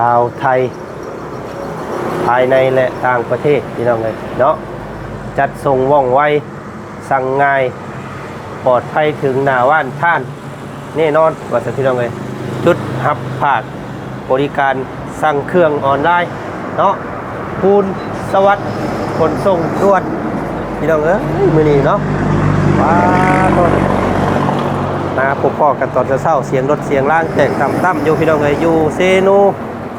ลาวไทย ภายในและต่างประเทศพี่น้องเลยเนาะจัดส่งว่องไวสั่งง่ายปลอดภัยถึงหนาว่านท่านแน่นอนว่าสันพี่น้องเลยจุดหับผากบริการสั่งเครื่องออนไลน์เนาะคูณสวัสดิ์ขนส่งด่วนพี่น้องเอ้ยมือนี้เนาะว้าวมาพบพ่อกันตอนเช้าเสียงรถเสียงล่างแตกต่ำต่ำอยู่พี่น้องเลยอยู่เซโน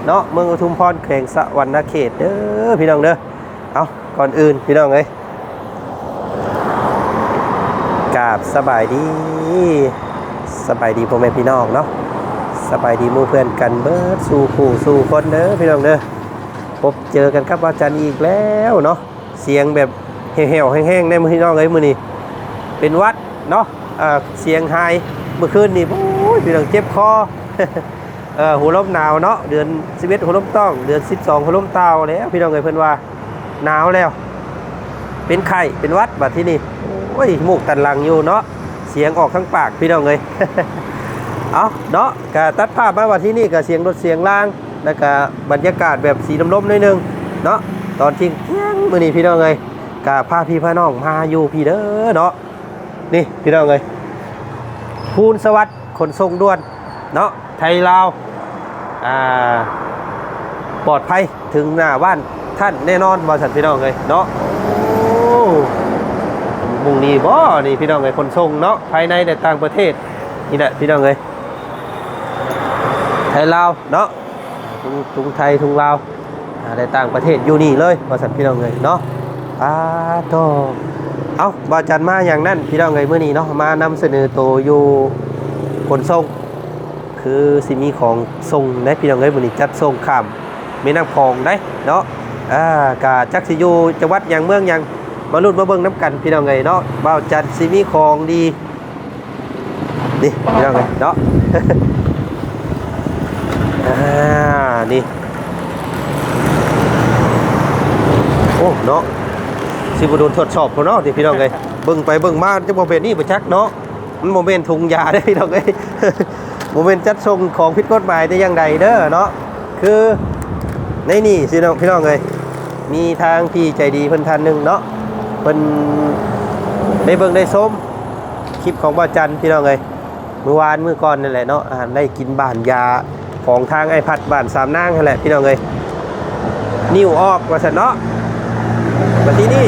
เนาะเมืองอุทุมพรแขวงสะวรรณเขตเด้อพี่น้องเด้อเอาก่อนอื่นพี่น้องเอ้ยกราบสบายดีสบายดีพ่อแม่พี่น้องเนาะสบายดีมู่เพื่อนกันเบิดสู่ผู้สู่คนเด้อพี่น้องเด้อพบเจอกันครับอาจารย์อีกแล้วเนาะเสียงแบบเหี่ยวๆแห้งๆได้มือพี่น้องเอ้ยมือนี้เป็นวัดเนาะเสียงไฮเมื่อคืนนี่โอ้ยพี่น้องเจ็บคอ เออหัวลมหนาวเนาะเดือน11หัวลมต้อง เดือน 12หัวลมเตาแล้วพี่น้องเอ้ยเพิ่นว่าหนาวแล้ว เป็นไข้เป็นวัดบัดที่นี่โอ้ยมูกตันหลังอยู่เนาะเสียงออกทั้งปากพี่น้องเอ้ยเอาเนาะก็ตัดภาพมาว่าที่นี่ก็เสียงรถเสียงล่างแล้วก็บรรยากาศแบบสีลมๆนิดนึงเนาะตอนทิ้งเที่ยงมื้อนี้พี่น้องเอ้ยก็พาพี่พาน้องมาอยู่พี่เด้อเนาะนี่พี่น้องเอ้ยภูนสวัสดิ์ขนส่งด่วนเนาะ ไทยลาวอ่าปลอดภัยถึงหน้าบ้านท่านแน่นอนบ่สันพี่น้องเอ้ยเนาะมุ่งนี้บ่นี่พี่น้องเอ้ยขนส่งเนาะภายในและต่างประเทศนี่แหละพี่น้องเอ้ยไทยลาวเนาะทุงทุงไทยทุงลาวในต่างประเทศอยู่นี่เลยว่าสันพี่น้องเอ้ยเนาะอาโตเอาบาจันมาอย่างนั้นพี่น้องเอ้ยมื้อนี้เนาะมานำเสนอตัวอยู่ขนส่ง คือสิมีของส่งได้พี่น้องเอ้ยมื้อนี้จัดส่งข้ามแม่น้ำคลองได้เนาะอ่ากะจักสิอยู่จังหวัดยังเมืองยังมาลุ้นมาเบิ่งน้ำกันพี่น้องเอ้ยเนาะบ่าวจันสิมีของดีนี่พี่น้องเลยเนาะอ่านี่โอ้เนาะสิบโดนทดสอบพอเนาะที่พี่น้องเลยเบิ่งไปเบิ่งมาจะโมเมนนี่ไปชักเนาะมันโมเมนถุงยาได้พี่น้องเลย โมเมนจัดส่งของผิดกฎหมายได้อยังใดเด้อเนาะคือในนี่สิน้องพี่น้องเลยมีทางพี่ใจดีเพิ่นท่านหนึ่งเนาะเพิ่นได้เบิ่งได้ส้มคลิปของบ่าจันพี่น้องเลยเมื่อวานเมื่อก่อนนั่นแหละเนาะอ่าได้กินบ้านยาของทางไอพัดบ้านสามนางนั่นแหละพี่น้องเลยนิ้วออกว่าสันเนาะมาที่นี่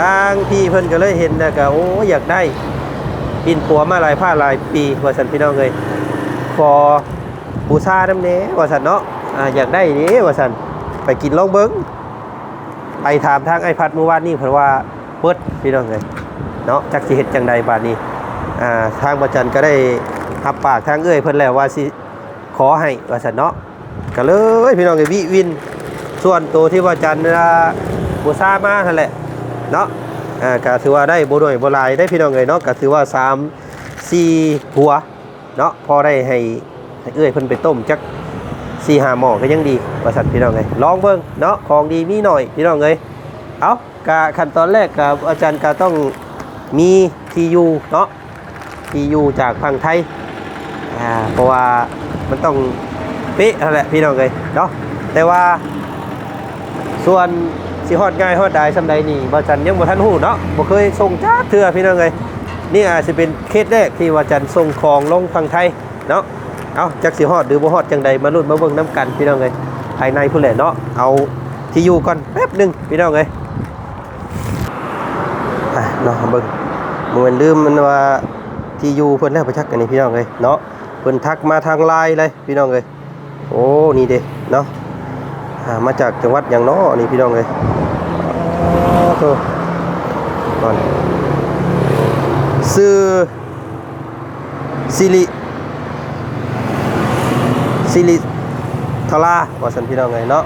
ทางพี่เพิ่นก็เลยเห็นแล้วก็โอ้อยากได้ ปินปัวมาลายผ้าลายปีว่าสันพี่น้องเลยพอบูชาน้ำเน้ว่าสันเนาะอ่าอยากได้นี้ว่าสันไปกินลองเบิ้งไปถามทางไอพัดเมื่อวานนี่เพิ่นว่าเปิดพี่น้องเลยเนาะจักสิเฮ็ดจังใดบาดนี้อ่าทางประจันก็ได้หับปากทางเอ้ยเพิ่นแล้วว่าสิขอให้ว่าสันเนาะก็เลยพี่น้องก็วิวิน ส่วนตัวที่ว่าจันบูซามานั่นแหละเนาะ อ่าก็ถือว่าได้บ่น้อยบ่หลายได้พี่น้องเอ้ยเนาะก็ถือว่า3 4หัวเนาะพอได้ให้ให้เอ้ยเพิ่นไปต้มจัก4 5หม้อก็ยังดีว่าสันพี่น้องเอ้ยลองเบิ่งเนาะของดีมีหน่อยพี่น้องเอ้ยเอากะขั้นตอนแรกก็อาจารย์ก็ต้องมีทียูเนาะทียูจากฝั่งไทยอ่าเพราะว่ามันต้องเป๊ะนั่นแหละพี่น้องเลยเนาะแต่ว่าส่วน สิฮอดง่ายฮอดได้สำใดนี่บ่จันยังบ่ทันฮู้เนาะบ่เคยส่งจ้าเทื่อพี่น้องเลยนี่อาจสิเป็นเคสแรกที่ว่าจันส่งของลงฝั่งไทยเนาะเอาจักสิฮอดหรือบ่ฮอดจังใดมาลุ้นมาเบิ่งนํกันพี่น้องเลยภายในพุ่นแหละเนาะเอาที่อยู่ก่อนแป๊บหนึงพี่น้องเลยอะเนาะเบิ่งบ่แมันลืมมันว่าที่อยู่เพิ่นแล้วไปชักกันนี่พี่น้องเอ้ยเนาะเพิ่นทักมาทางไลน์เลยพี่น้องเอ้ยโอ้นี่เด้เนาะ มาจากจังหวัดหยังนาะนี่พี่น้องเอ้ยอ๋อโตก่อนชื่อสิริสิริทลาว่าซั่นพี่น้องเอ้ยเนาะ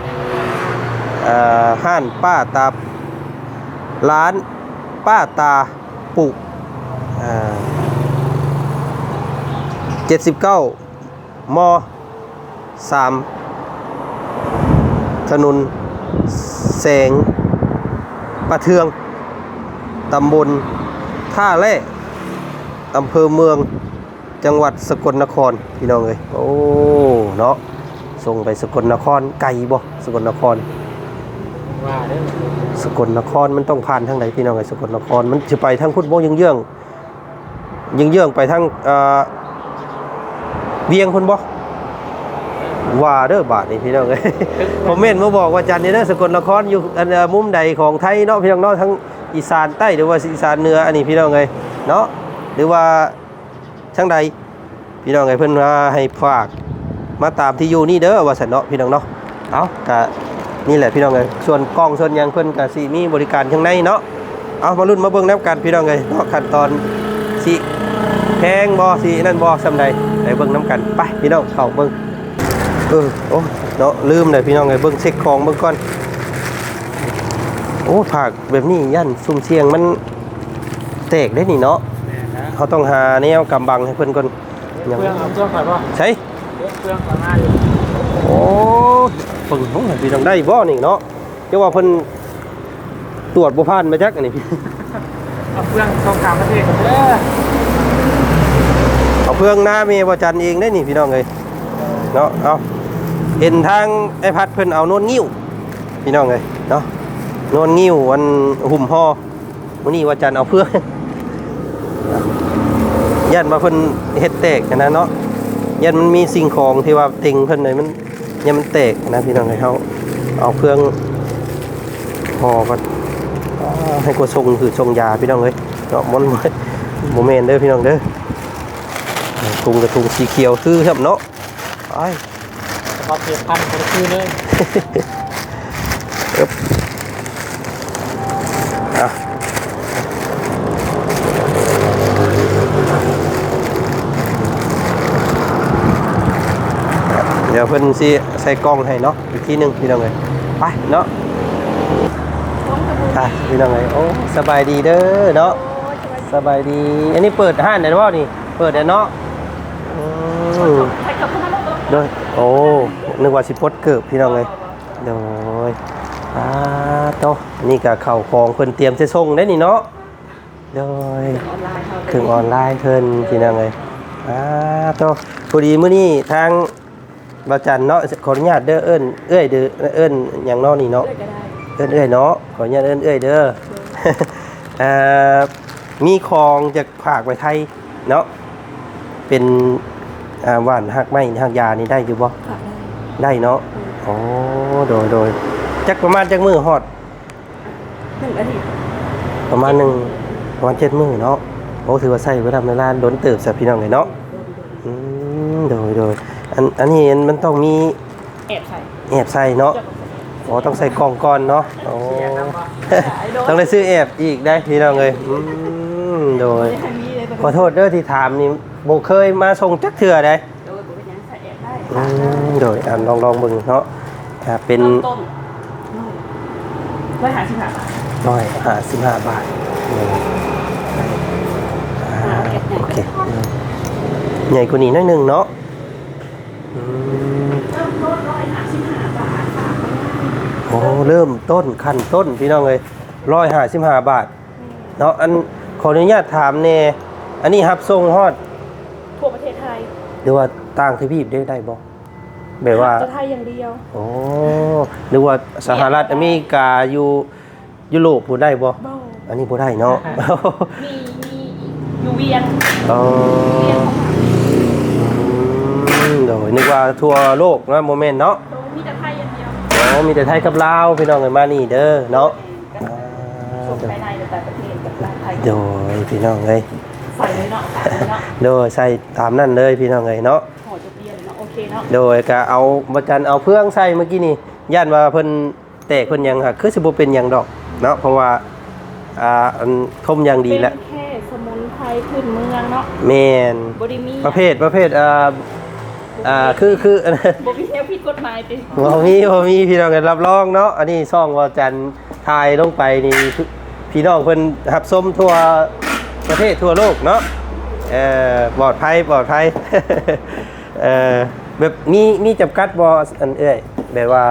เอ่อห้านป้าตาร้านป้าตาปุกเจ็ดสิบเก้ามสาม ถนนแสงประเทือง ตำบลท่าแร่อำเภอเมืองจังหวัดสกลนครพี่น้องเอ้ยโอ้เนาะส่งไปสกลนครไกลบ่สกลนคร ว่าเด้อสกลนครมันต้องผ่านทางไหนพี่น้องไอ้สกลนครมันจะไปทางพุทธบ่ยังเยื่องยังเยื่องไปทางเอ่อเวียงพุ่นบ่ ว่าเด้อบาทนี่พี่น้องเอ้ยผมเม่นมาบอกว่าจันนี่เด้อสกลนครอยู่อันเอ่อมุมใดของไทยเนาะพี่น้องเนาะทั้งอีสานใต้หรือว่าอีสานเหนืออันนี้พี่น้องเอ้ยเนาะหรือว่าทางใดพี่น้องเอ้ยเพิ่นว่าให้ฝากมาตามที่อยู่นี่เด้อว่าซั่นเนาะพี่น้องเนาะเอาก็นี่แหละพี่น้องเอ้ยส่วนกล้องส่วนหยังเพิ่นก็สิมีบริการข้างในเนาะเอามาลุ้นมาเบิ่งนํกันพี่น้องเอ้ยเนาะขั้นตอนสิแพงบ่สินั่นบ่ซำใดไปเบิ่งนํกันไปพี่น้องเข้าเบิ่ง เออโอ้เนาะลืมเลยพี่น้องไงเบิ้งเช็คของเบิ้งก่อน โอ้ผักแบบนี้ยันซุ่มเชียงมันแตกได้นี่เนาะแม่นะเขาต้องหาแนวกำบังให้เพิ่นก่อนเครื่องเอาเครื่องก่อนป่ะใช่เครื่องก่อนมาอยู่โอ้เพิ่งของพี่น้องได้บ่นี่เนาะเจ้าว่าเพิ่นตรวจบ่ผ่านมาจักอันนี้พี่เอาเครื่องส่งต่างประเทศกันเด้อเอาเพื่องหน้าเมย์บ่จันเองได้นี่พี่น้องเอ้ยเนาะเอา เห็นทางไอ้พัดเพิ่นเอาโนวนงิ้วพี่น้องเอ้ยเนาะโนวนงิ้ววันหุ่มห่อมื้อนี้ว่าจันเอาเพื่อยันมาเพิ่นเฮ็ดแตกนะเนาะยันมันมีสิ่งของที่ว่าติงเพิ่นเลยมันยันมันแตกนะพี่น้องให้เขาเอาเครื่องห่อก่อนให้กดส่งคือส่งยาพี่น้องเอ้ยเนาะมันบ่บ่แม่นเด้อพี่น้องเด้อถุงกระถุงสีเขียวคือครับเนาะไป พอเก็บพันคนคืนเลยอะเดี๋ยวเพิ่นสิใส่กล้องให้เนาะอีกทีหนึ่งพี่น้องเอ้ยไปเนาะไปพี่น้องเอ้ยโอ้สบายดีเด้อเนาะสบายดี อันนี้เปิดห้านได้บ่นี่ เปิดได้เนาะอืม ด้วยโอ้นึกว่าสิปลดเกิบพี่น้องเอ้ยโดยอ่าโตนี่ก็เข้าของเพิ่นเตรียมจะส่งได้นี่เนาะโดยถึงออนไลน์เพิ่นพี่น้องเอ้ยอ่าโตพอดีมื้อนี้ทางบาจันเนาะขออนุญาตเด้อเอิ้นเอ้ยเด้อเอิ้นหยังนาะนี่เนาะเอิ้นเอ้ยเนาะขออนุญาตเอิ้นเอ้ยเด้อเอ่อมีของจากฝากไปไทยเนาะเป็น อ่าหว่านหักไม้หักยานี่ได้อยู่บ่ได้เนาะอ๋อโดยโดยจักประมาณจักมือฮอดหนึ่งอาทิตย์ประมาณหนึ่งประมาณเจ็ดมือเนาะโอ้ถือว่าใส่เวลาเวลาล้นเติบสัพี่น้องเลยเนาะอืมโดยโดยอันอันนี้มันต้องมีแอบใส่แอบใส่เนาะอ๋อต้องใส่กล่องก่อนเนาะโอ้ต้องได้ซื้อแอบอีกได้พี่น้องเลยอืมโดยทางนี้เลยขอโทษเด้อที่ถามนี่โบเคยมาส่งจักเถื่อได้โดยเป็นยังใส่แอบได้อืมโดยอ่านลองลองเบิ่งเนาะอ่าเป็นต้นร้อยหาสิบห้าบาทร้อยห้าสิบห้าบาทอืมอ่าโอเคอืมใหญ่กว่านี้หน้อยหนึงเนาะอืม เริ่มต้นร้อยหาสิบห้าบาทค่ะโอ้เริ่มต้นขั้นต้นพี่น้องเลยร้อยห้าสิบห้าบาทเนาะอันขออนุญาตถามเน่อันนี้รับส่งฮอด ทั่วประเทศไทย ห รือว่าต่างทวีปได้ได้บ่แบบว่าจะไทยอย่างเดียวโอ้หรือว่าสหรัฐอเมริกาอยู่ยุโรปพูดได้บ่เบ้าอันนี้บ่ได้เนาะมีมีอยู่เวียงเอเวียงออืมเดี๋ยวนึกว่าทั่วโลกนะโมเมนต์เนาะโดยมีแต่ไทยอย่างเดียวอ๋อมีแต่ไทยกับลาวพี่น้องกันมานี่เด้อเนาะอ่าส่งภายในหรือแต่ประเทศกับร้านไทยโดยพี่น้องเอ้ย ใส่เลยเนาะใส่เลยเนาะโดยใส่ตามนั่นเลยพี่น้องเอ้ยเนาะห่อจุดเดียวเลยเนาะโอเคเนาะโดยก็เอาบัจันเอาเพื่องใส่เมื่อกี้นี่ย่านว่าเพิ่นแตกเพิ่นหยังค่ะคือสิบ่เป็นหยังดอกเนาะเพราะว่าอ่าอันทมอย่างดีแล้วเป็นแค่สมุนไพรขึ้นเมืองเนาะแม่นบริมีประเภทประเภทอ่าอ่าคือคือบริมีแนวผิดกฎหมายติบ่มีบ่มีพี่น้องกันรับรองเนาะอันนี้ซ่องว่าจันทายลงไปนี่พี่น้องเพิ่นรับชมทั่ว ประเทศทั่วโลกเนาะเอ่อปลอดภัยปลอดภัยเอ่อแบบมีมีจำกัดบ่อันเอ้ยแบบว่า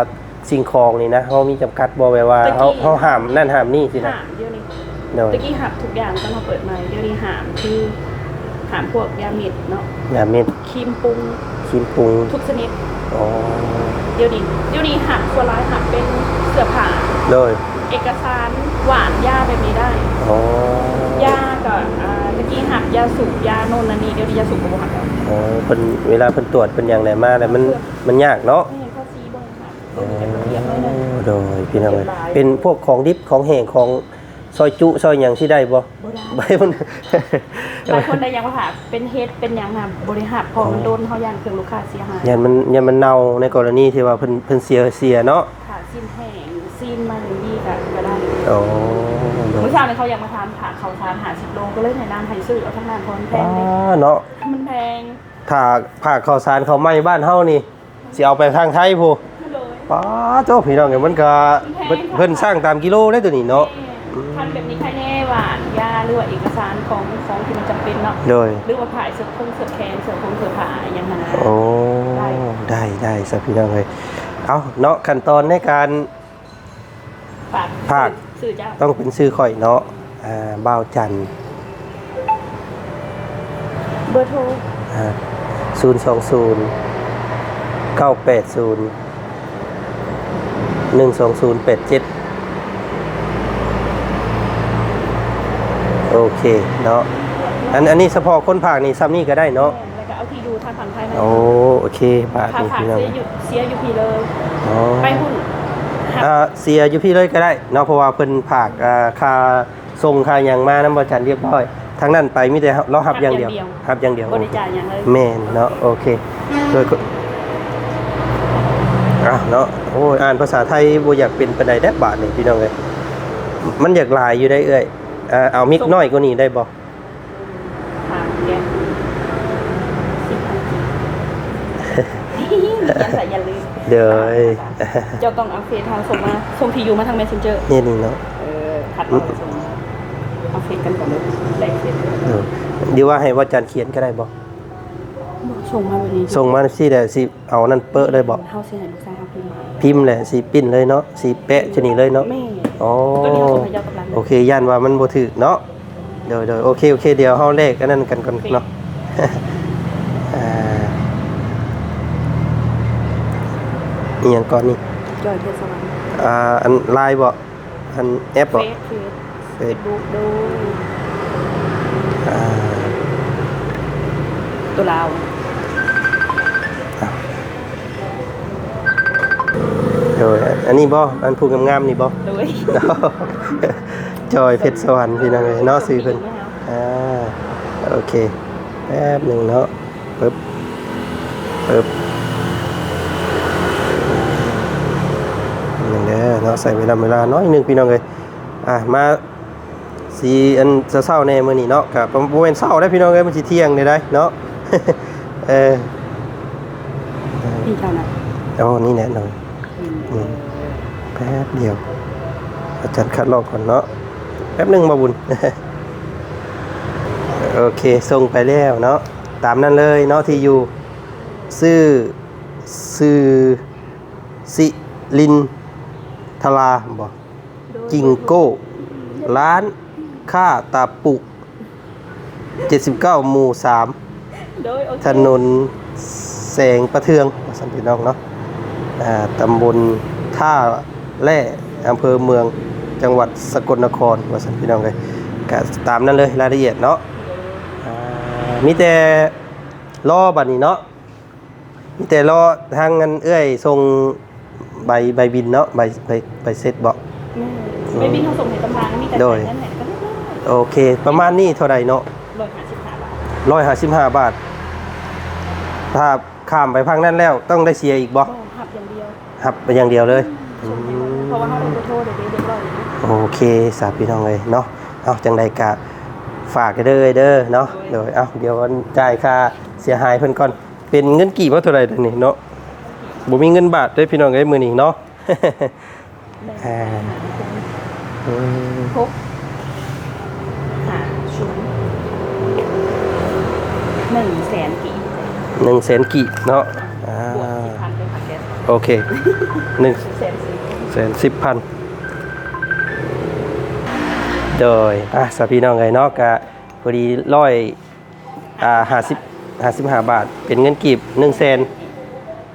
สิ่งของนี่นะเฮามีจำกัดบ่แบบว่าเฮาเฮาห้ามนั่นห้ามนี่สินะหามเดี๋ยวนี้โดยตะกี้หับทุกอย่างตอนมาเปิดใหม่เดี๋ยวนี้หามคือหามพวกยาเม็ดเนาะอย่าเม็ดครีมปรุงครีมปรุงทุกชนิดอ๋อเดี๋ยวนี้เดี๋ยวนี้หักส่วนร้ายหักเป็นเสื้อผ้าโดยเอกสารหวานยาแบบนี้ได้อ๋อยา กับอ่าเมื่อกี้หักยาสูบยาโน่นนั่นนี่เดี๋ยวนี้ยาสูบก็บ่หักแล้วอ๋อเพิ่นเวลาเพิ่นตรวจเพิ่นอย่างไรมาแล้วมันมันยากเนาะไม่เห็นข้อซีเบิ่งค่ะอ๋อเป็นระเบียบเลยนะโดยพี่น้องเอ้ยเป็นพวกของดิบของแห้งของซอยจุซอยหยังสิได้บ่บ่ได้ใบมัน หลายคนได้ยังว่าค่ะเป็นเฮ็ดเป็นหยังค่ะบริหารพอมันโดนเขายันเครื่องลูกค้าเสียหายยันมันยันมันเน่าในกรณีที่ว่าเพิ่นเพิ่นเสียเสียเนาะค่ะซีนแห้งซีนมาอย่างดีค่ะก็ได้อ๋อโดย เมื่อเช้าเนี่ยเขาอยากมาทานผ่า เขาทานหาสิบโลก็เลยแนะนำให้ซื้อเอาทั้งนั้นเพราะมันแพอ่งเลยาเนาะมันแพงถ้าภาคข้าวสารเขาวไหม้บ้านเฮานี่สิเอาไปทางไทยพูเลย ป้าโจ้พี่น้องเอ้ยมันก็เพิ่นเพิ่นสร้างตามกิโลได้ตัวนี้เนาะทำแบบนี้ใครแน่หวานยาหรือว่าเอกสารของของที่มันจำเป็นเนาะโดย หรือว่าผ่ายเสื้อคงเสื้อแขนเสื้อคงเสื้อผ้าอย่างนั้นนะโอ้ ได้ได้สักพี่น้องเลยเอาเนาะขั้นตอนในการ ฝากฝาก สื่อเจ้าต้องเป็นชื่อข่อยเนาะอ่า บ่าวจันทร์เบอร์โทรศูนย์สองศูนย์เก้าแปดศูนย์หนึ่งสองศูนย์แปดเจ็ดโอเคเนาะอันอันนี้เฉพาะคนภาคนี่ซ้ำนี่ก็ได้เนาะแล้วก็เอาที่อยู่ทางฝั่งไทยนะโอ้โอเคบาทค่านี่ฝากพี่น้องเสียอยู่เสียอยู่พี่เลยอ๋อไปหุ้นหักอ่าเสียอยู่พี่เลยก็ได้เนาะเพราะว่าเพิ่นผากอ่าค่า ส่งค่าหยังมาน้ำบ่จันเรียบร้อยทางนั้นไปมีแต่เราหับอย่างเดียวหับอย่างเดียวบริจาคอย่างเลยแม่นเนาะโอเคโดยก็อะเนาะโอ้ยอ่านภาษาไทยบ่อยากเป็นปานใดแด้บาทนี่พี่น้องเอ้ยมันอยากหลายอยู่ได้เอ้ยอ่าเอามิกน้อยกว่านี้ได้บ่ถามแกสิบพันกีอย่าใส่อย่าลืมเด้อเจ้าต้องเอาเฟซทางส่งมาส่งที่อยู่มาทาง messenger นี่นี่เนาะเออคัดเอาไปส่ง เอาเฟซกันก่อนเลยได้เฟซเออเดี๋ยวว่าให้ว่าจันเขียนก็ได้บ่ส่งมาแบบนี้ส่งมาสิได้สิเอานั่นเปอะเลยบ่เฮาสิให้ลูกชายเฮาพิมพ์มาพิมพ์แหละสีปิ้นเลยเนาะสีเป๊ะชนิดเลยเนาะแม่อ๋อตัวนี้เขาส่งให้เจ้ากำลังโอเคย่านว่ามันบ่ถึกเนาะเดี๋ยวเดี๋ยวโอเคโอเคเดี๋ยวเฮาเลขอันนั้นกันก่อนเนาะอ่าอีหยังก่อนนี่จอยเทศบาลอ่าอันไลน์บ่อันแอปเฟบ่ซเฟซเฟเฟซ ซบุ๊กดูอ่าตัวลาวเดี๋ยวอันนี้บ่อันผู้งามๆนี่บ่โดยจอยเพชรสวรรค์พี่น้องเอ้ยเนาะซื้อเพิ่นอ่าโอเคแป๊บหนึ่งเนาะปึ๊บปึ๊บหนึ่งเด้อเนาะใส่เวลาเวลาน้อยหนึ่งพี่น้องเลยอะมา สีอันเศร้าๆแน่มื้อนี้เนาะกับบ่แม่นเศร้าได้อพี่น้องเอ้ยมันสิเที่ยงได้ได้เนาะเออพี่เจ้านะเอานี่แน่หน่อยอืมแป๊บเดียว อาจารย์คัดลอกก่อนเนาะแป๊บหนึงมาบุญโอเคส่งไปแล้วเนาะตามนั้นเลยเนาะที่อยู่ซื้อซื้อสิลินทลาบอกจิงโก้ร้าน ค่าตาปุ 79 หมู่3โดยโอเคถนนแสงประเทืองสันติน้องเนาะอ่าตำบลท่าแร่อำเภอเมืองจังหวัดสกลนครว่าสันพี่น้องเลยก็ตามนั้นเลยรายละเอียดเนาะอ่ามีแต่รอบัดนี้เนาะมีแต่รอทางเงินเอื้อยส่งใบใบบินเนาะใบใบใบเสร็จบอก แม่ไปบินเขาส่งให้ตำรางมีแต่โดยนั่นแหละก็ได้ โอเค ประมาณนี้เท่าไหร่เนาะร้อยห้าสิบห้าบาทร้อยห้าสิบห้าบาท ถ้าข้ามไปพังนั้นแล้ว ต้องได้เสียอีกบ่ก็หับอย่างเดียวครับไปอย่างเดียวเลยส่งให้เขาเพราะว่าเขาลงโทษเดี๋ยวเรียบร้อยนะโอเคสาพี่น้องเลยเนาะ เอาจังใดกะฝากกันเด้อเด้อเนาะเดี๋ยวเอาเดี๋ยวจ่ายค่าเสียหายเพิ่นก่อน เป็นเงินกี่บ่เท่าไหร่เดี๋ยวนี้เนาะบ่มีเงินบาทเด้อพี่น้องเอ้ยมื้อนี้เนาะอ่าอืมพกหาชุน หนึ่งแสนกี่หนึ่งแสนกี่เนาะอ่าบวกสิบพันเป็นพันแก๊สโอเคหนึ่งแสนสี่แสนสิบพันโดยอะสาพี่น้องไงเนาะกะพอดีร้อยอ่าห้าสิบห้าสิบห้าบาท เป็นเงินกีบหนึ่งแสน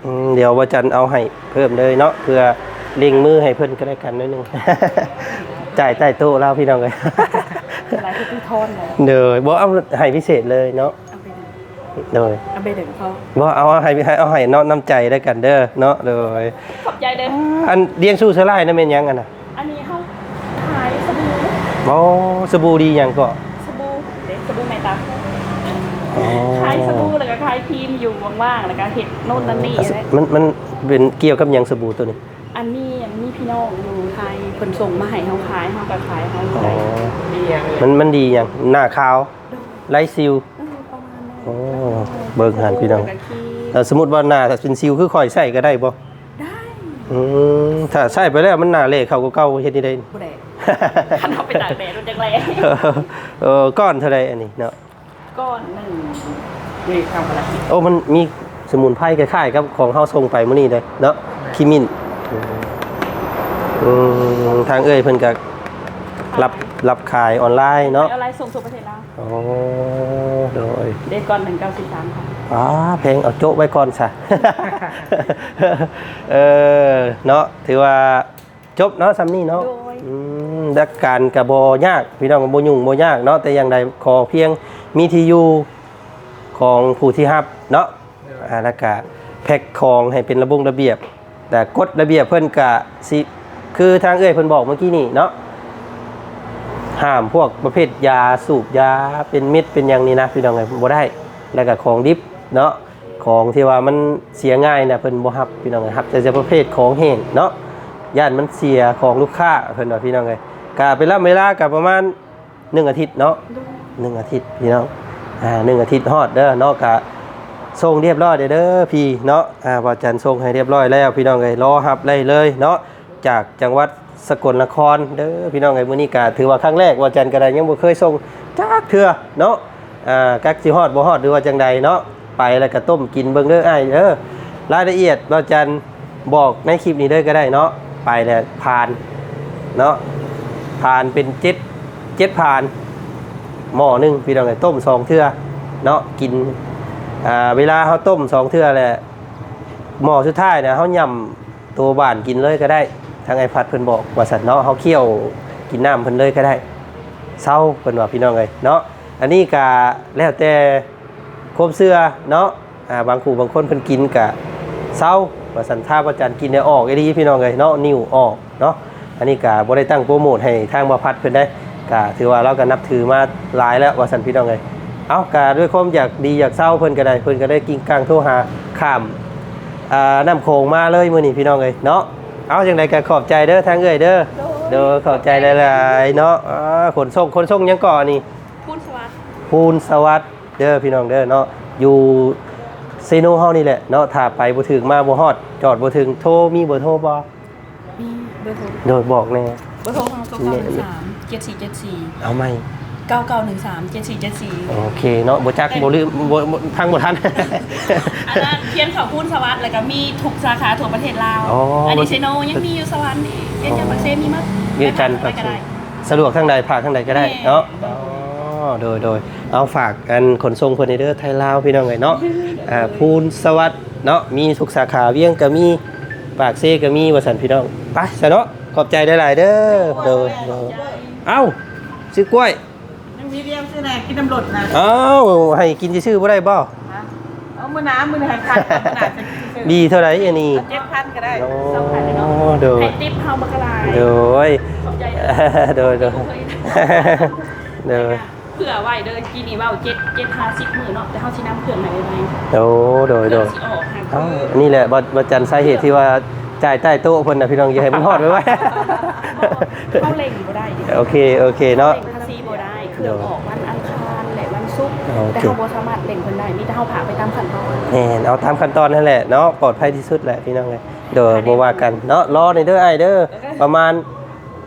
อืมเดี๋ยวว่าจันเอาให้เพิ่มเลยเนาะเพื่อเล็งมือให้เพิ่นก็ได้กันหนิดนึงจ่ายใต้โต๊ะแล้วพี่น้องเลยอะไรที่พี่ทอนเลยเดยบ่เอาให้พิเศษเลยเนาะเอาไปดึง โดยเอาไปดึงเขาบ่เอาให้ให้เอาให้เนาะน้ำใจได้กันเด้อเนาะโดยขอบใจเด้ออันเลี้ยงสู้สลายนั่นเป็นหยังกันน่ะอันนี้เขาขายสบู่บ่สบู่ดีหยังก็สบู่เด็กสบู่แม่ตาอ๋อขายสบู่แล้วก็ขายครีมอยู่ว่างๆแล้วก็เห็ดโน่นนั่นนี่อะไรมันมันเป็นเกี่ยวกับหยังสบู่ตัวนี้อันนี้อันนี้พี่น้องอยู่ไทยคนส่งมาให้เขาขายเขาก็ขายเขาอ๋อได้ดีอย่างเลยมันมันดีหยังหน้าขาวไร้ซิวเออประมาณนั้นโอ้เบิ่งหันพี่น้องแล้วก็ครีมแต่สมมุติว่าหน้าถ้าเป็นซิวคือข่อยใส่ก็ได้บ่ได้อืมถ้าใส่ไปแล้วมันหน้าเละเขาก็เก่าเฮ็ดนี่ได้บุแดดขันเขาไปตากแดดโดนจังไรเออเออก้อนเท่าไรอันนี้เนาะก้อนหนึ่งนี่ทำอะไรโอ้มันมีสมุนไพรคล้ายๆกับของเฮาส่งไปมื้อนี้เลยเนาะคิมินอืมทางเอ้ยเพิ่นก็รับ รับขายออนไลน์เนาะอะไรส่งสู่ประเทศลาวอ๋อโดยเด็กก้อนหนึ่งเก้าสิบสามค่ะอ๋อเพลงเอาโจ๊ะไว้ก่อนซะเออเนาะถือว่าจบเนาะซัมนี่เนาะโดยอืมดักการกระบยาก พี่น้องกระบยุ่งบยากเนาะแต่อย่างใดขอเพียงมีที่อยู่ของผู้ที่รับเนาะอ่าแล้วก็แพ็คของให้เป็นระบงระเบียบ แต่กฎระเบียบเพิ่นกะสิคือทางเอ้ยเพิ่นบอกเมื่อกี้นี่เนาะ ห้ามพวกประเภทยาสูบยาเป็นเม็ดเป็นอย่างนี้นะพี่น้องไงบ่ได้ แล้วก็ของดิบเนาะของที่ว่ามันเสียง่ายนะเพิ่นบ่ฮับพี่น้องไงครับแต่จะประเภทของแห้งเนาะย่านมันเสียของลูกค้าเพิ่นว่าพี่น้องเลยกะไปรับเวลากับประมาณหนึ่งอาทิตย์เนาะหนึ่งอาทิตย์พี่น้องอ่าหนึ่งอาทิตย์ฮอดเด้อเนาะกะส่งเรียบร้อยเด้อพี่เนาะอ่าว่าจันทร์ส่งให้เรียบร้อยแล้วพี่น้องเลยรอรับได้เลยเนาะ จากจังหวัดสกลนครเด้อพี่น้องเลยมื้อนี้กะถือว่าครั้งแรกว่าจันทร์ก็ได้ยังบ่เคยส่งจักเทื่อเนาะอ่ากักสิฮอดบ่ฮอดหรือว่าจังใดเนาะไปแล้วก็ต้มกินเบิ่งเด้ออ้ายเด้อรายละเอียดว่าจันทร์บอกในคลิปนี้เด้อก็ได้เนาะไปแล้วผ่านเนาะผ่านเป็นเจ็ดเจ็ดผ่านหม้อหนึ่งพี่น้องไงต้มสองเทื่อเนาะกินอ่าเวลาเขาต้มสองเทื่อแหละหม้อสุดท้ายนี่ยเขาย่ำตัวบานกินเลยก็ได้างไอพัดเพิ่นบอกว่าสัตว์เนาะเขาเคี่ยวกินน้ำเพิ่นเลยก็ได้เศร้าเพิ่นว่าพี่น้องไงเนาะอันนี้กะแล้วแต่ความเชื่อเนาะอ่าบางคู่บางคนเพิ่นกินกะเศร้าว่าสันท่าประจันกินได้ออกไอ้ดีพี่น้องเลยเนาะนิ้วออกเนาะอันนี้กาบ่ได้ตั้งโปรโมทให้ทางบาพัดเพิ่นได้กาถือว่าเราก็นับถือมาหลายแล้วว่าสันพี่น้องเลยเอากาด้วยความอยากดีอยากเศร้าเพิ่นก็ได้เพิ่นก็ได้กิ้งกลางโทรหาข้ามอ่าน้ำโขงมาเลยมื้อนี้พี่น้องเลยเนาะ เอาจังไดก็ขอบใจเด้อทางเอ้ยเด้อเด้อขอบใจหลายๆเนาะอ่าขนส่งขนส่งยังก่อนนี่พูดสวัสดิ์ภูนสวัสดิ์เด้อพี่น้องเด้อเนาะอยู่เซโนเฮานี่แหละเนาะถ้าไปบ่ถึงมาบ่ฮอด จอดบ่ถึงโทรมีเบอร์โทรบ่มีเบอร์โทรโดยบอกแน่เบอร์โทรของเก้าเก้าหนึ่งสามเจ็ดสี่เจ็ดสี่เอาไหม เก้าเก้าหนึ่งสามเจ็ดสี่เจ็ดสี่โอเคเนาะบ่จักบ่ลืมบ่บ่ทางบ่ทัน อันนั้นเพียนเขาพูดสวัสดิ์แล้วก็มีทุกสาขาทั่วประเทศลาวอ๋ออัอันนี้เซโนยังมีอยู่สวรรค์นี่เอ็นยังปักเซมีมั้ยยืนจันทร์ไปก็ได้สะดวกทางใดพาทางใดก็ได้แม่เนาะอ๋อโดยโดยเอาฝากกันขนส่งเพิ่นให้เด้อไทยลาวพี่น้องเอ้ยเนาะอ่าภูนสวัสดิ์เนาะมีทุกสาขาเวียงก็มีปากเซก็มีว่าซั่นพี่น้องไปซะเนาะขอบใจหลายๆเด้อโดยโดยเอ้าซื้อกล้วยยัง มีเรียมซื้อไหนกินตำรวจนะเอ้าให้กินซื่อๆบ่ได้บ่เอามือน้ำมือไหนพันขนาดจะซื้อดีเท่าไหร่อันนี้เจ็ดพันก็ได้โอ้สองพันเลยเนาะโดยให้ติ๊บเฮาบักกะลายโดยขอบใจโดยโดยโดยเผื่อไว้เด้อกินนี่เว่าเจ็ดเจ็ดห้าสิบหมื่นเนาะแต่เฮาสินำเครื่องไหนไปไหมโอ้โดยเคโดรื่องยสิออกค่ะเอ้านี่แหละบบัจันสาเหตุที่ว่าจ่ายใต้โต๊ะเพิ่นน่ะพี่น้องอย่าให้มันฮอดไว้ไว้เขาเล็งบ่ได้ดิโอเคโอเคเนาะ เล็งภาษีบ่ได้เครื่องออกวันอังคารและวันศุกร์โอเคแต่เขาบ่สามารถเล็งเพิ่นได้มีแต่เฮาผ่าไปตามขั้นตอนแน่นเอาตามขั้นตอนนั่นแหละเนาะปลอดภัยที่สุดแหละพี่น้องเลยเดี๋ยวบ่ว่ากันเนาะรอในอยเด้อไอ้เด้อประมาณ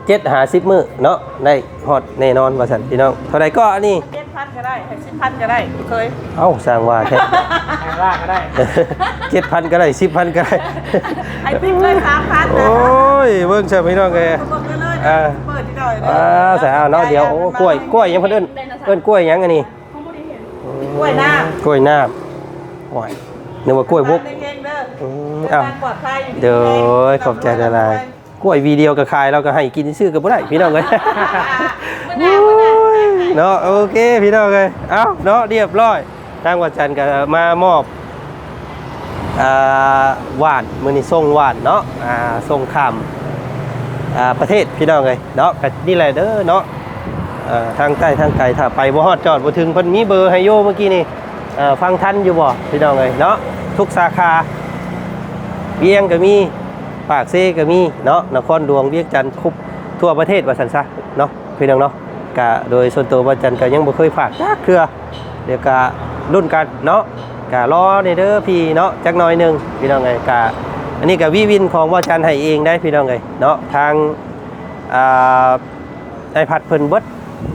7 50มื้อเนาะได้ฮอดแน่นอนว่าซั่นพี่น้องเท่าใดก็อันนี้เจ็ดพันก็ได้ให้สิบพันก็ได้เคยเอ้าสร้างว่าแท้แางล่างก็ได้7,000ก็ได้10,000ก็ได้ไอ้ปิ๊กเลยสามพันโอ้ยเบิ่งเชิญพี่น้องเลยเปิดเลยอ่าเปิดที่ด อยอ่าใส่เอาเนาะเดี๋ยวโอ้กล้วยกล้วยยังเพิ่นเอิ้นเอิ้นกล้วยหยังอันนี้เขาบ่ได้เห็นกล้วยน้กล้วยน้ำโอ้ยนึกว่ากล้วยบกเฮงๆเด้ออืมเอ้าการปลอดภัยอยู่ที่เดี๋ยวขอบใจละลายกล้วยวีเดียวกับขายเราก็ให้กินซื้อกับบ่ได้พี่น้องเอ้ยมื้อหน้ามื้อหน้าเนาะโอเคพี่น้องเอ้ยเอ้าเนาะเรียบร้อยทางวัดจันทร์ก็มามอบอ่าหวานมื้อนี้ส่งหวานเนาะอ่าส่งข้ามอ่า ประเทศพี่น้องเอ้ยเนาะก็นี่แหละเด้อเนาะทางใต้ทางไกลถ้าไปบ่ฮอดจอดบ่ถึงเพิ่นมีเบอร์ให้โยเมื่อกี้นี่ฟังทันอยู่บ่พี่น้องเอ้ยเนาะทุกสาขาเวียงก็มีปากเซก็มีเนาะนครดวงเวียงจันทร์คุบทั่วประเทศว่าสันซะเนาะพี่น้องเนาะกะโดยส่วนตัวว่าจันทร์ก็ยังบ่เคยฝากจักเครือเดี๋ยวกะรุ่นกันเนาะกะรอในเด้อพี่เนาะจักหน่อยนึงพี่น้องไงกะ อันนี้กะวิวินของว่าจันทร์ให้เองได้พี่น้องไงเนาะทางไอพัดเพิ่นเบิด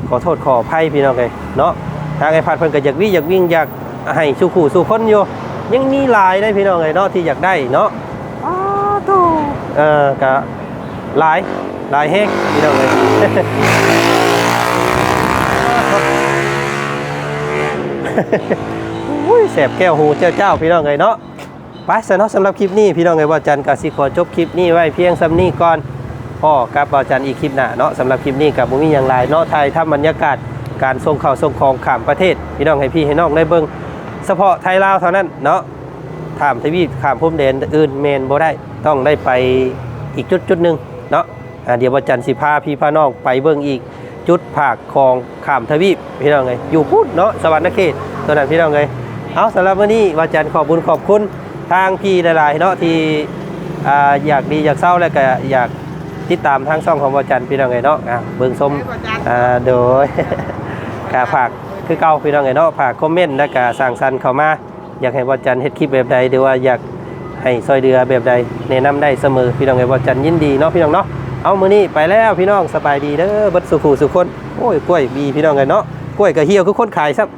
ขอโทษขออภัยพี่น้องไงเนาะทางไอพัดเพิ่นก็อยากวิ่งอยากวิ่งอยากให้สู่ขู่สู่คนอยู่ยังมีลายได้พี่น้องไงเนาะที่อยากได้เนาะอ้าวโตเออกะลายลายแฮกพี่น้องเลยอุ้ยแสบแก้วหูเจ้าเจ้าพี่น้องเลยเนาะ ไปสเนาะสำหรับคลิปนี้ พี่น้องเลยว่าจันทร์กสิขอจบคลิปนี้ไว้เพียงสำนี้ก่อนพ่อกับบ่าวจันทร์อีกคลิปหน้าเนาะสำหรับคลิปนี้กับบุมีอย่างไรเนาะไทยทำบรรยากาศการส่งข่าวส่งของข้ามประเทศ พี่น้องให้พี่ให้น้องได้เบิ่งเฉพาะไทยลาวเท่านั้นเนาะขามทวีปข้ามพรมแดนอื่นเมนบ่ได้ต้องได้ไปอีกจุดจุดหนึ่งเนาะเดี๋ยววันจันทร์สิพาพี่พาน้องไปเบิ่งอีกจุดภาคคลองข้ามทวีปพี่น้องเลยอยู่พูดเนาะสวรรค์เขตตัวนั้นพี่น้องเลยเอาสำหรับวันนี้วันจันทร์ขอบบุญขอบคุณ ทางพี่หลายๆเนาะที่อ่อยากดีอยากเศร้าแล้วก็อยากติดตามทางช่องของวันจันพี่น้องเลยเนาะเบิ่งชมอ่าโดยกาฝากคือเก่าพี่น้องไงเนาะฝากคอมเมนต์และกาสร้างสรรค์เข้ามา อยากให้บอจันเฮ็ดคลิปแบบใดหรือว่าอยากให้ซอยเดือแบบใดแนะนำได้เสมอพี่น้องไงบอจันยินดีเนาะพี่น้องเนาะเอามือนี้ไปแล้วพี่น้องสบายดีเด้อบัดสุขูสุขคนโอ้ยกล้วยบีพี่น้องไงเนาะกล้วยก็เหี่ยวคือคนขายซับ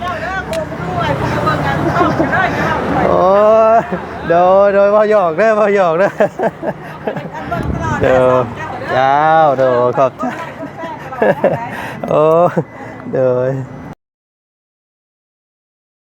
เจ้าเด้อโคมด้วยโคมเบิ่งกันเข้าไปได้เนาะไปโอ้ยโดยโดยบ่หยอกเด้อบ่หยอกเด้อกันเบิ่งตลอดเด้อเจ้าโดยขอบใจเจ้าโอ้เด้อ